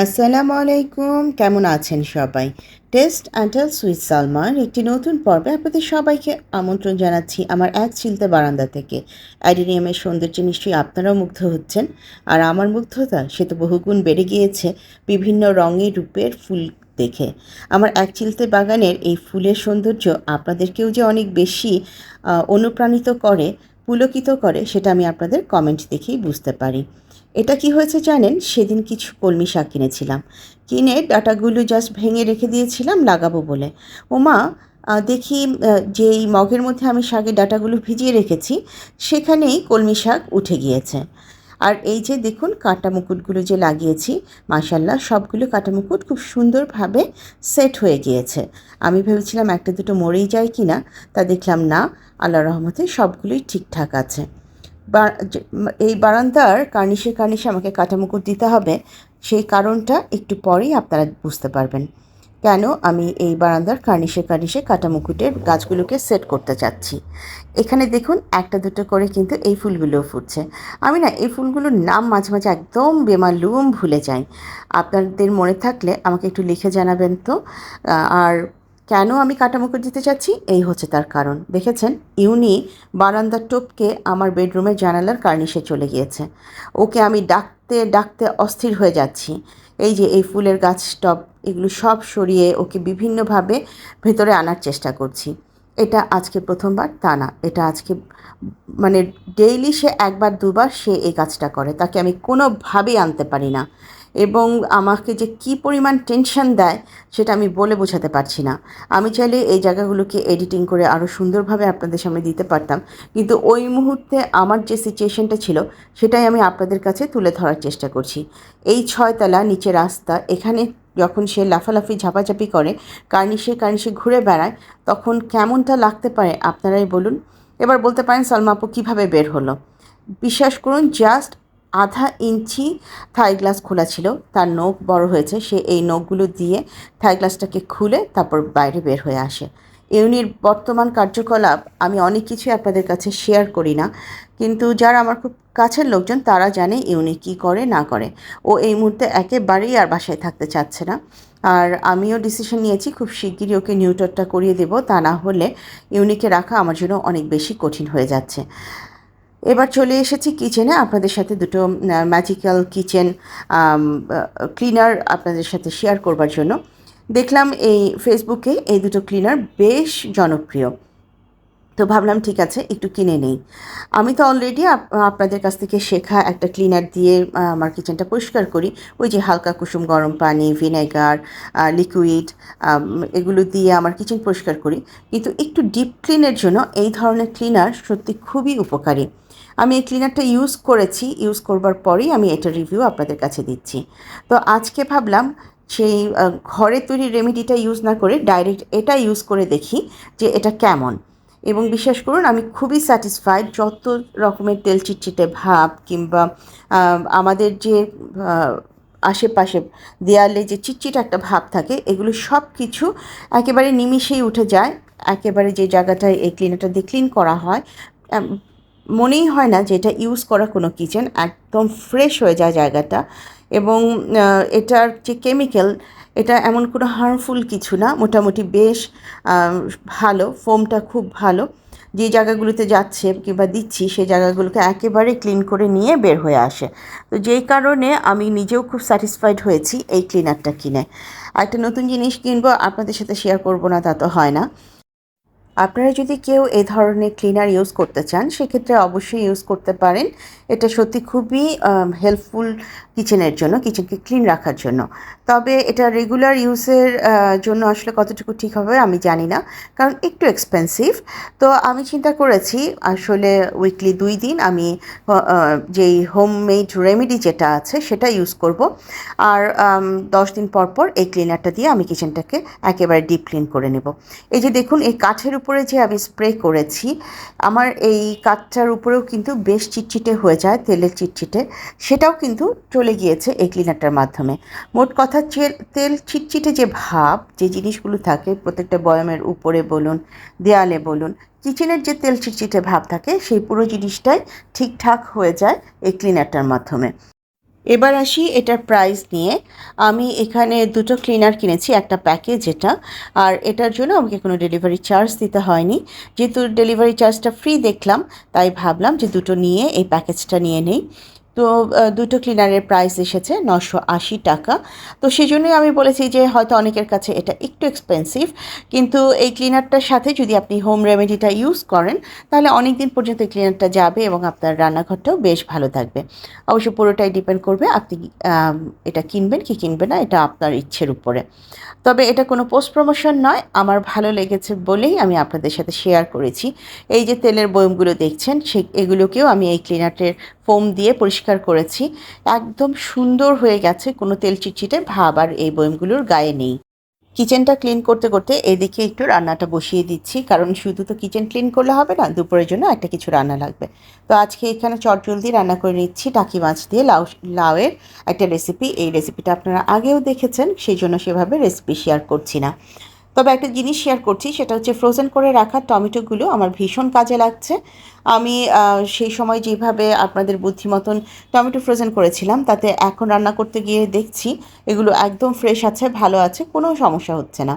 আসসালামু আলাইকুম, কেমন আছেন সবাই? টেস্ট অ্যান্টেল সুইট সালমার একটি নতুন পর্বে আপনাদের সবাইকে আমন্ত্রণ জানাচ্ছি আমার এক চিলতে বারান্দা থেকে। অ্যাডিনিয়ামের সৌন্দর্য নিশ্চয়ই আপনারাও মুগ্ধ হচ্ছেন। আর আমার মুগ্ধতা, সে তো বহুগুণ বেড়ে গিয়েছে বিভিন্ন রঙের রূপের ফুল দেখে। আমার এক চিলতে বাগানের এই ফুলের সৌন্দর্য আপনাদেরকেও যে অনেক বেশি অনুপ্রাণিত করে, পুলকিত করে, সেটা আমি আপনাদের কমেন্ট দেখেই বুঝতে পারি। এটা কি হয়েছে জানেন? সেদিন কিছু কলমি শাক কিনেছিলাম। কিনে ডাটাগুলো জাস্ট ভেঙে রেখে দিয়েছিলাম, লাগাবো বলে। ওমা দেখি যেই মগের মধ্যে আমি শাকের ডাটাগুলো ভিজিয়ে রেখেছি, সেখানেই কলমি শাক উঠে গিয়েছে। আর এই যে দেখুন, কাটা মুকুটগুলো যে লাগিয়েছি মাসাল্লাহ সবগুলো কাটা মুকুট খুব সুন্দরভাবে সেট হয়ে গিয়েছে। আমি ভেবেছিলাম একটা দুটো মরেই যায় কি না তা দেখলাম না আল্লাহ রহমতে সবগুলোই ঠিকঠাক আছে। এই বারান্দার কার্নিশে কার্নিশে আমাকে কাটামুকুট দিতে হবে। সেই কারণটা একটু পরেই আপনারা বুঝতে পারবেন কেন আমি এই বারান্দার কার্নিশে কার্নিশে কাটামুকুটের গাছগুলোকে সেট করতে চাচ্ছি। এখানে দেখুন, একটা, দুটো করে কিন্তু এই ফুলগুলোও ফুটছে। আমি না, এই ফুলগুলোর নাম মাঝে মাঝে একদম বেমালুম ভুলে যাই। আপনাদের মনে থাকলে আমাকে একটু লিখে জানাবেন তো। আর কেন আমি কাটামুকুট দিতে চাচ্ছি? এই হচ্ছে তার কারণ। দেখেছেন, ইউনি বারান্দার টোপকে আমার বেডরুমের জানালার কার্নিশে চলে গিয়েছে। ওকে আমি ডাকতে ডাকতে অস্থির হয়ে যাচ্ছি। এই যে এই ফুলের গাছ টব, এগুলো সব সরিয়ে ওকে বিভিন্নভাবে ভেতরে আনার চেষ্টা করছি। এটা আজকে প্রথমবার, তা না। এটা আজকে মানে ডেইলি সে একবার, দুবার সে এই কাজটা করে। তাকে আমি কোনোভাবেই আনতে পারি না। এবং আমাকে যে কি পরিমাণ টেনশন দেয়, সেটা আমি বলে বোঝাতে পারছি না। আমি চাইলে এই জায়গাগুলোকে এডিটিং করে আরও সুন্দরভাবে আপনাদের সামনে দিতে পারতাম। কিন্তু ওই মুহূর্তে আমার যে সিচুয়েশনটা ছিল, সেটাই আমি আপনাদের কাছে তুলে ধরার চেষ্টা করছি। এই ছয়তলা নিচে রাস্তা, এখানে যখন সে লাফালাফি, ঝাপাঝাপি করে, কার্নিশে কার্নিশে ঘুরে বেড়ায়, তখন কেমনটা লাগতে পারে, আপনারাই বলুন। এবার বলতে পারেন, সালমা আপু কীভাবে বের হলো? বিশ্বাস করুন জাস্ট আধা ইঞ্চি থাই গ্লাস খোলা ছিল। তার নখ বড় হয়েছে। সে এই নখগুলো দিয়ে থাই গ্লাসটাকে খুলে তারপর বাইরে বের হয়ে আসে। ইউনির বর্তমান কার্যকলাপ আমি অনেক কিছুই আপনাদের কাছে শেয়ার করি না। কিন্তু যারা আমার খুব কাছের লোকজন, তারা জানে ইউনি কী করে, না করে। ও এই মুহূর্তে একেবারেই আর বাসায় থাকতে চাচ্ছে না। আর আমিও ডিসিশন নিয়েছি, খুব শিগগিরই ওকে নিউটরটা করিয়ে দেবো। তা না হলে ইউনিকে রাখা আমার জন্য অনেক বেশি কঠিন হয়ে যাচ্ছে। এবার চলে এসেছি কিচেনে। আপনাদের সাথে দুটো ম্যাজিক্যাল কিচেন ক্লিনার আপনাদের সাথে শেয়ার করবার জন্য। দেখলাম এই ফেসবুকে এই দুটো ক্লিনার বেশ জনপ্রিয়। তো ভাবলাম ঠিক আছে, একটু কিনে নেই। আমি তো অলরেডি আপনাদের কাছ থেকে শেখা একটা ক্লিনার দিয়ে আমার কিচেনটা পরিষ্কার করি। ওই যে হালকা কুসুম গরম পানি ভিনেগার লিকুইড এগুলো দিয়ে আমার কিচেন পরিষ্কার করি। কিন্তু একটু ডিপ ক্লিনের জন্য এই ধরনের ক্লিনার সত্যি খুবই উপকারী। আমি এই ক্লিনারটা ইউজ করেছি ইউজ করবার পরেই আমি এটা রিভিউ আপনাদের কাছে দিচ্ছি। তো আজকে ভাবলাম সেই ঘরে তৈরি রেমেডিটা ইউজ না করে ডাইরেক্ট এটা ইউজ করে দেখি যে এটা কেমন। এবং বিশ্বাস করুন, আমি খুবই স্যাটিসফাইড যত রকমের তেল চিটচিটে ভাব কিংবা আমাদের যে আশেপাশে দেয়ালে যে চিটচিট একটা ভাব থাকে, এগুলো সব কিছু একেবারে নিমিষেই উঠে যায়। একেবারে যে জায়গাটায় এই ক্লিনারটা দিয়ে ক্লিন করা হয় মনেই হয় না যে এটা ইউজ করা কোনো কিচেন একদম ফ্রেশ হয়ে যায় জায়গাটা। এবং এটার যে কেমিক্যাল এটা এমন কোনো হার্মফুল কিছু না, মোটামুটি বেশ ভালো ফোমটা খুব ভালো। যে জায়গাগুলোতে যাচ্ছে কিংবা দিচ্ছি, সেই জায়গাগুলোকে একেবারে ক্লিন করে নিয়ে বের হয়ে আসে। তো যেই কারণে আমি নিজেও খুব স্যাটিসফাইড হয়েছি এই ক্লিনারটা কিনে। একটা নতুন জিনিস কিনবো, আপনাদের সাথে শেয়ার করব না, তা তো হয় না। আপনারা যদি কেউ এ ধরনের ক্লিনার ইউজ করতে চান, সেক্ষেত্রে অবশ্যই ইউজ করতে পারেন। এটা সত্যি খুবই হেল্পফুল কিচেনের জন্য কিচেনকে ক্লিন রাখার জন্য। তবে এটা রেগুলার ইউজের জন্য আসলে কতটুকু ঠিক হবে আমি জানি না, কারণ একটু এক্সপেন্সিভ তো আমি চিন্তা করেছি, আসলে উইকলি দুই দিন আমি যেই হোমমেড রেমেডি যেটা আছে সেটা ইউজ করব। আর দশ দিন পর পর এই ক্লিনারটা দিয়ে আমি কিচেনটাকে একেবারে ডিপ ক্লিন করে নেব। এই যে দেখুন, এই কাঠের উপরে যে আমি স্প্রে করেছি, আমার এই কাঠটার উপরেও কিন্তু বেশ চিটচিটে হয়ে যায়, তেলের চিটচিটে। সেটাও কিন্তু চলে গিয়েছে এই ক্লিনারটার মাধ্যমে। মোট কথা তেল চিটচিটে যে ভাব, যে জিনিসগুলো থাকে, প্রত্যেকটা বয়ামের উপরে বলুন, দেয়ালে বলুন কিচেনের যে তেল চিটচিটে ভাব থাকে, সেই পুরো জিনিসটাই ঠিকঠাক হয়ে যায় এই ক্লিনারটার মাধ্যমে। এবার আসি এটার প্রাইস নিয়ে। আমি এখানে দুটো ক্লিনার কিনেছি, একটা প্যাকেজ এটা, আর এটার জন্য আমাকে কোনো ডেলিভারি চার্জ দিতে হয়নি। যেহেতু ডেলিভারি চার্জটা ফ্রি দেখলাম, তাই ভাবলাম যে দুটো নিয়ে এই প্যাকেজটা নিয়ে নেই। তো দুটো ক্লিনারের প্রাইস এসেছে নশো আশি টাকা। তো সেই জন্যই আমি বলেছি যে হয়তো অনেকের কাছে এটা একটু এক্সপেন্সিভ কিন্তু এই ক্লিনারটার সাথে যদি আপনি হোম রেমেডিটা ইউজ করেন, তাহলে অনেক দিন পর্যন্ত এই ক্লিনারটা যাবে এবং আপনার রান্নাঘরটাও বেশ ভালো থাকবে। অবশ্য পুরোটাই ডিপেন্ড করবে আপনি এটা কিনবেন কি কিনবেন না, এটা আপনার ইচ্ছের উপরে। তবে এটা কোনো পোস্ট প্রমোশন নয়, আমার ভালো লেগেছে বলেই আমি আপনাদের সাথে শেয়ার করেছি। এই যে তেলের বয়মগুলো দেখছেন সে এগুলোকেও আমি এই ক্লিনারের ফোম দিয়ে পরিষ্কার করেছি। একদম সুন্দর হয়ে গেছে কোনো তেল চিটচিটে ভাব আর এই বয়মগুলোর গায়ে নেই। কিচেনটা ক্লিন করতে করতে এদিকে একটু রান্নাটা বসিয়ে দিচ্ছি, কারণ শুধু তো কিচেন ক্লিন করলে হবে না, দুপুরের জন্য একটা কিছু রান্না লাগবে। তো আজকে এখানে চটজলদি রান্না করে নিচ্ছি, টাকি মাছ দিয়ে লাউ, লাউয়ের একটা রেসিপি এই রেসিপিটা আপনারা আগেও দেখেছেন, সেই জন্য সেভাবে রেসিপি শেয়ার করছি না। তবে একটা জিনিস শেয়ার করছি, সেটা হচ্ছে ফ্রোজেন করে রাখা টমেটোগুলো আমার ভীষণ কাজে লাগছে। আমি সেই সময় যেভাবে আপনাদের বুদ্ধিমতন টমেটো ফ্রোজেন করেছিলাম, তাতে এখন রান্না করতে গিয়ে দেখছি এগুলো একদম ফ্রেশ আছে, ভালো আছে, কোনো সমস্যা হচ্ছে না।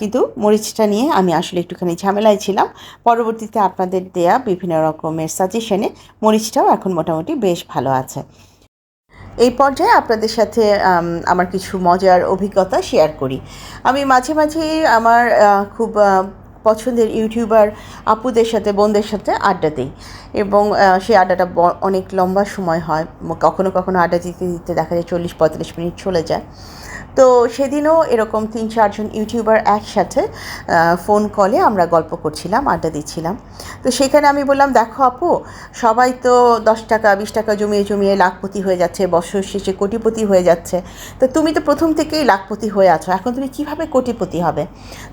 কিন্তু মরিচটা নিয়ে আমি আসলে একটুখানি ঝামেলায় ছিলাম। পরবর্তীতে আপনাদের দেয়া বিভিন্ন রকমের সাজেশনে মরিচটাও এখন মোটামুটি বেশ ভালো আছে। এই পর্যায়ে আপনাদের সাথে আমার কিছু মজার অভিজ্ঞতা শেয়ার করি। আমি মাঝে মাঝে আমার খুব পছন্দের ইউটিউবার আপুদের সাথে, বোনদের সাথে আড্ডা দিই। এবং সেই আড্ডাটা অনেক লম্বা সময় হয়। কখনো কখনো আড্ডা দিতে দিতে দেখা যায় চল্লিশ পঁয়তাল্লিশ মিনিট চলে যায়। তো সেদিনও এরকম তিন, চারজন ইউটিউবার একসাথে ফোন কলে আমরা গল্প করছিলাম, আড্ডা দিচ্ছিলাম। তো সেখানে আমি বললাম, দেখো আপু, সবাই তো দশ টাকা, বিশ টাকা জমিয়ে জমিয়ে লাখপতি হয়ে যাচ্ছে, বছর শেষে কোটিপতি হয়ে যাচ্ছে। তো তুমি তো প্রথম থেকেই লাখপতি হয়ে আছো, এখন তুমি কীভাবে কোটিপতি হবে?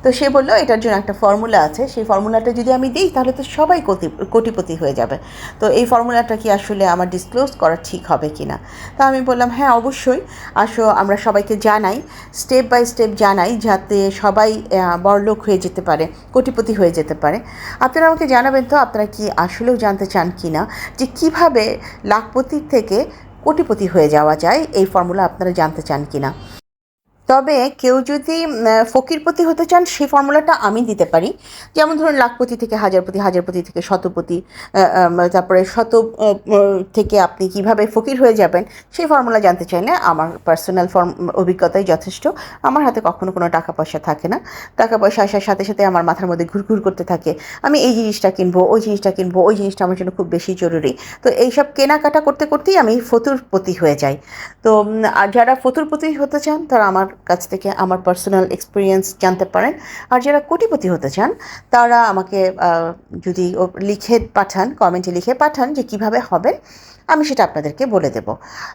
তো সে বলল, এটার জন্য একটা ফর্মুলা আছে, সেই ফর্মুলাটা যদি আমি দিই, তাহলে তো সবাই কোটি, কোটিপতি হয়ে যাবে। তো এই ফর্মুলাটা কি আসলে আমার ডিসক্লোজ করা ঠিক হবে কি না তা আমি বললাম হ্যাঁ অবশ্যই। আসো, আমরা সবাইকে জানাই স্টেপ বাই স্টেপ জানাই যাতে সবাই বড়লোক হয়ে যেতে পারে, কোটিপতি হয়ে যেতে পারে। আপনারা আমাকে জানাবেন তো, আপনারা কি আসলেও জানতে চান কি না? যে কীভাবে লাখপতির থেকে কোটিপতি হয়ে যাওয়া যায়? এই ফর্মুলা আপনারা জানতে চান কি না? তবে কেউ যদি ফকিরপতি হতে চান, সেই ফর্মুলাটা আমি দিতে পারি। যেমন ধরুন, লাখপতি থেকে হাজারপতি হাজারপতি থেকে শতপতি তারপরে শত থেকে আপনি কীভাবে ফকির হয়ে যাবেন, সেই ফর্মুলা জানতে চাইলে আমার পার্সোনাল ফর্ম অভিজ্ঞতাই যথেষ্ট। আমার হাতে কখনো কোনো টাকা পয়সা থাকে না। টাকা পয়সা আসার সাথে সাথে আমার মাথার মধ্যে ঘুরঘুর করতে থাকে। আমি এই জিনিসটা কিনবো, ওই জিনিসটা কিনবো, ওই জিনিসটা আমার জন্য খুব বেশি জরুরি। তো এইসব কেনাকাটা করতে, করতেই আমি ফতুরপতি হয়ে যাই। তো আর যারা ফতুরপতি হতে চান, তারা আমার কাছ থেকে আমার পার্সোনাল এক্সপিরিয়েন্স জানতে পারেন। আর যারা কোটিপতি হতে চান, তারা আমাকে যদি লিখে পাঠান কমেন্টে লিখে পাঠান যে কীভাবে হবেন আমি সেটা আপনাদেরকে বলে দেব।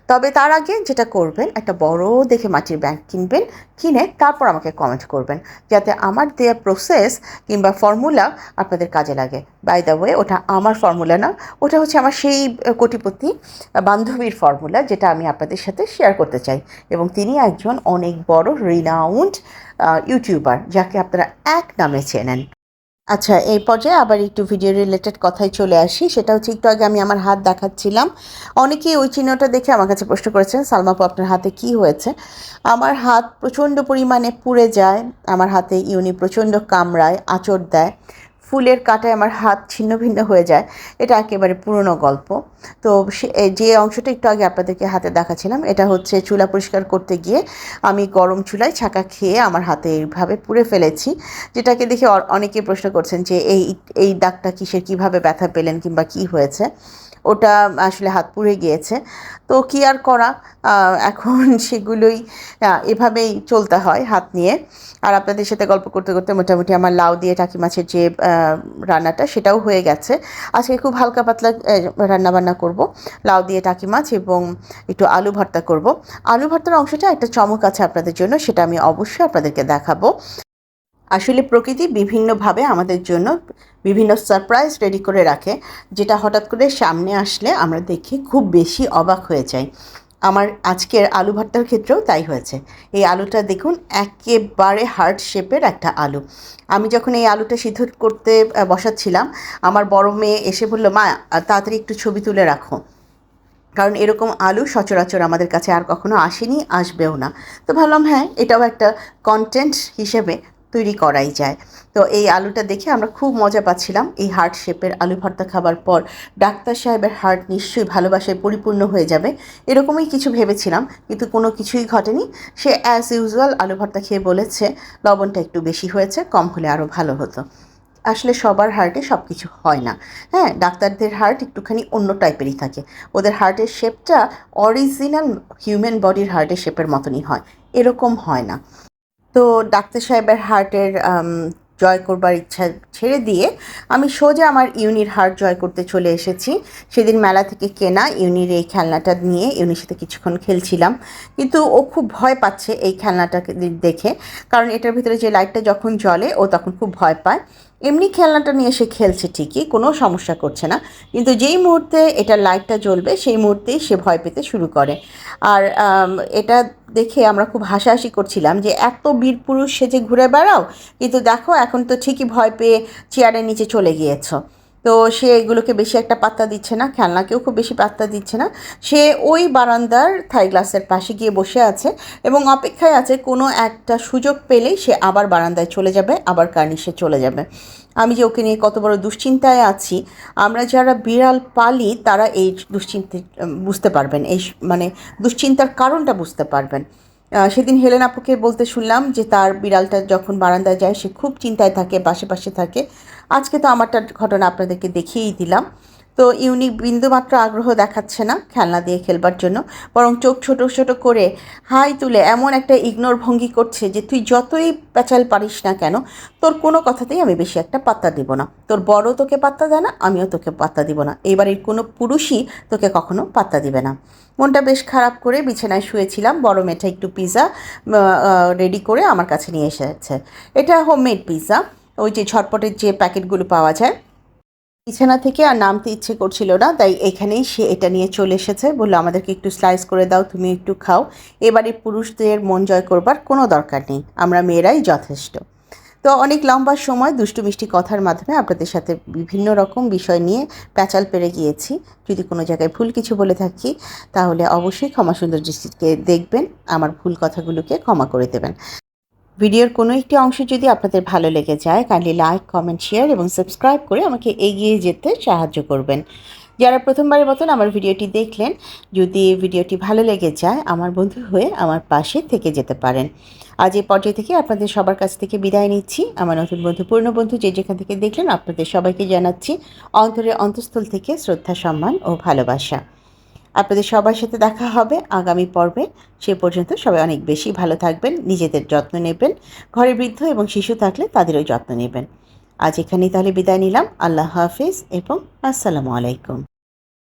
তবে তার আগে যেটা করবেন, একটা বড় দেখে মাটির ব্যাংক কিনবেন, কিনে তারপর আমাকে কমেন্ট করবেন। যাতে আমার দেয়া প্রসেস কিংবা ফর্মুলা আপনাদের কাজে লাগে। বাই দ্য ওয়ে ওটা আমার ফর্মুলা না, ওটা হচ্ছে আমার সেই কোটিপতি, বান্ধবীর ফর্মুলা যেটা আমি আপনাদের সাথে শেয়ার করতে চাই। এবং তিনি একজন অনেক বড় রিনাউন্ড ইউটিউবার যাকে আপনারা এক নামে চেনেন। আচ্ছা এই পর্যায়ে আবার একটু ভিডিও রিলেটেড কথায় চলে আসি। সেটা হচ্ছে একটু আগে আমি আমার হাত দেখাচ্ছিলাম। অনেকেই ওই চিহ্নটা দেখে আমার কাছে প্রশ্ন করেছেন সালমাপু আপনার হাতে কি হয়েছে? আমার হাত প্রচণ্ড পরিমাণে পুড়ে যায়, আমার হাতে ইউনি প্রচণ্ড কামড়ায়, আঁচড় দেয়। ফুলের কাটায় আমার হাত ছিন্ন ভিন্ন হয়ে যায়। এটা একেবারে পুরনো গল্প। তো যে অংশটা একটু আগে আপনাদেরকে হাতে দেখাচ্ছিলাম, এটা হচ্ছে চুলা পরিষ্কার করতে গিয়ে আমি গরম চুলায় ছাকা খেয়ে আমার হাতে এইভাবে পুড়ে ফেলেছি, যেটাকে দেখে অনেকে প্রশ্ন করছেন যে এই এই দাগটা কিসের, কীভাবে ব্যথা পেলেন কিংবা কি হয়েছে? ওটা আসলে হাত পুড়ে গিয়েছে। তো কি আর করা? এখন সেগুলোই এভাবেই চলতে হয় হাত নিয়ে। আর আপনাদের সাথে গল্প করতে করতে মোটামুটি আমার লাউ দিয়ে টাকি মাছের যে রান্নাটা সেটাও হয়ে গেছে। আজকে খুব হালকা পাতলা রান্নাবান্না করব। লাউ দিয়ে টাকি মাছ এবং একটু আলু ভর্তা করব। আলু ভর্তার অংশটা একটা চমক আছে আপনাদের জন্য, সেটা আমি অবশ্যই আপনাদেরকে দেখাবো। আসলে প্রকৃতি বিভিন্নভাবে আমাদের জন্য বিভিন্ন সারপ্রাইজ রেডি করে রাখে, যেটা হঠাৎ করে সামনে আসলে আমরা দেখে খুব বেশি অবাক হয়ে যাই। আমার আজকের আলু ভর্তার ক্ষেত্রেও তাই হয়েছে। এই আলুটা দেখুন, একেবারে হার্ট শেপের একটা আলু। আমি যখন এই আলুটা সিদ্ধ করতে বসাচ্ছিলাম, আমার বড় মেয়ে এসে বলল, মা তাড়াতাড়ি একটু ছবি তুলে রাখো। কারণ এরকম আলু সচরাচর আমাদের কাছে আর কখনো আসেনি, আসবেও না। তো ভাবলাম হ্যাঁ এটাও একটা কন্টেন্ট হিসেবে তৈরি করাই যায়। তো এই আলুটা দেখে আমরা খুব মজা পাচ্ছিলাম। এই হার্ট শেপের আলু ভর্তা খাবার পর ডাক্তার সাহেবের হার্ট নিশ্চয়ই ভালোবাসায় পরিপূর্ণ হয়ে যাবে। এরকমই কিছু ভেবেছিলাম, কিন্তু কোনো কিছুই ঘটেনি। সে অ্যাজ ইউজুয়াল আলু ভর্তা খেয়ে বলেছে, লবণটা একটু বেশি হয়েছে, কম হলে আরও ভালো হতো। আসলে সবার হার্টে সব কিছু হয় না। হ্যাঁ ডাক্তারদের হার্ট একটুখানি অন্য টাইপেরই থাকে। ওদের হার্টের শেপটা অরিজিনাল হিউম্যান বডির হার্টের শেপের মতনই হয়। এরকম হয় না। তো ডাক্তার সাহেবের হার্টের জয় করবার ইচ্ছা ছেড়ে দিয়ে আমি সোজা আমার ইউনির হার্ট জয় করতে চলে এসেছি। সেদিন মেলা থেকে কেনা ইউনির এই খেলনাটা নিয়ে ইউনির সাথে কিছুক্ষণ খেলছিলাম। কিন্তু ও খুব ভয় পাচ্ছে এই খেলনাটাকে দেখে। কারণ এটার ভিতরে যে লাইটটা যখন জ্বলে ও তখন খুব ভয় পায়। এমনি খেলনাটা নিয়ে সে খেলছে ঠিকই, কোনো সমস্যা করছে না। কিন্তু যেই মুহূর্তে এটা লাইটটা জ্বলবে, সেই মুহূর্তেই সে ভয় পেতে শুরু করে। আর এটা দেখে আমরা খুব হাসাহাসি করছিলাম যে, এত বীর পুরুষ সেজে ঘুরে বেড়াও? কিন্তু দেখো, এখন তো ঠিকই ভয় পেয়ে চেয়ারের নিচে চলে গিয়েছো। তো সে এগুলোকে বেশি একটা পাত্তা দিচ্ছে না, খেলনাকেও খুব বেশি পাত্তা দিচ্ছে না। সে ওই বারান্দার থাই গ্লাসের পাশে গিয়ে বসে আছে এবং অপেক্ষায় আছে কোনো একটা সুযোগ পেলেই সে আবার বারান্দায় চলে যাবে, আবার কার্নিশে চলে যাবে। আমি যে ওকে নিয়ে কত বড় দুশ্চিন্তায় আছি, আমরা যারা বিড়াল পালি তারা এই দুশ্চিন্তা বুঝতে পারবেন, এই মানে দুশ্চিন্তার কারণটা বুঝতে পারবেন। সেদিন হেলেন আপুকে বলতে শুনলাম যে তার বিড়ালটা যখন বারান্দায় যায়, সে খুব চিন্তায় থাকে পাশে পাশে থাকে। আজকে তো আমারটা ঘটনা আপনাদেরকে দেখিয়েই দিলাম। তো ইউনিক বিন্দুমাত্র আগ্রহ দেখাচ্ছে না খেলনা দিয়ে খেলবার জন্য। বরং চোখ ছোট ছোট করে হাই তুলে এমন একটা ইগনোর ভঙ্গি করছে যে তুই যতই প্যাচাল পারিস না কেন, তোর কোনো কথাতেই আমি বেশি একটা পাত্তা দিব না। তোর বড় তোকে পাত্তা দেয় না, আমিও তোকে পাত্তা দিব না। এবারের কোনো পুরুষই তোকে কখনো পাত্তা দিবে না। মনটা বেশ খারাপ করে বিছানায় শুয়েছিলাম, বড় মেঠা একটু পিৎজা রেডি করে আমার কাছে নিয়ে এসেছে। এটা হোমমেড পিৎজা ওই যে ঝটপটের যে প্যাকেটগুলো পাওয়া যায় বিছানা থেকে আর নামতে ইচ্ছে করছিল না, তাই এখানেই সে এটা নিয়ে চলে এসেছে। বলল, আমাদেরকে একটু স্লাইস করে দাও, তুমি একটু খাও। এবারে পুরুষদের মন জয় করবার কোনো দরকার নেই, আমরা মেয়েরাই যথেষ্ট। তো অনেক লম্বা সময় দুষ্টু মিষ্টি কথার মাধ্যমে আপনাদের সাথে বিভিন্ন রকম বিষয় নিয়ে প্যাচাল পেরে গিয়েছি। যদি কোনো জায়গায় ভুল কিছু বলে থাকি, তাহলে অবশ্যই ক্ষমা সুন্দর দৃষ্টিকে দেখবেন, আমার ভুল কথাগুলোকে ক্ষমা করে দেবেন। ভিডিওর কোনো একটি অংশ যদি আপনাদের ভালো লেগে যায়, কাইন্ডলি লাইক, কমেন্ট, শেয়ার এবং সাবস্ক্রাইব করে আমাকে এগিয়ে যেতে সাহায্য করবেন। যারা প্রথমবারের মতন আমার ভিডিওটি দেখলেন, যদি ভিডিওটি ভালো লেগে যায়, আমার বন্ধু হয়ে আমার পাশে থেকে যেতে পারেন। আজ এই পর্যায়ে থেকে আপনাদের সবার কাছ থেকে বিদায় নিচ্ছি। আমার নতুন বন্ধু, পূর্ণ বন্ধু যে যেখান থেকে দেখলেন, আপনাদের সবাইকে জানাচ্ছি অন্তরের অন্তঃস্থল থেকে শ্রদ্ধা, সম্মান ও ভালোবাসা। আপনাদের সবার সাথে দেখা হবে আগামী পর্বে। সে পর্যন্ত সবাই অনেক বেশি ভালো থাকবেন, নিজেদের যত্ন নেবেন, ঘরে বৃদ্ধ এবং শিশু থাকলে তাদেরও যত্ন নেবেন। আজ এখানেই তাহলে বিদায় নিলাম। আল্লাহ হাফিজ এবং আসসালামু আলাইকুম।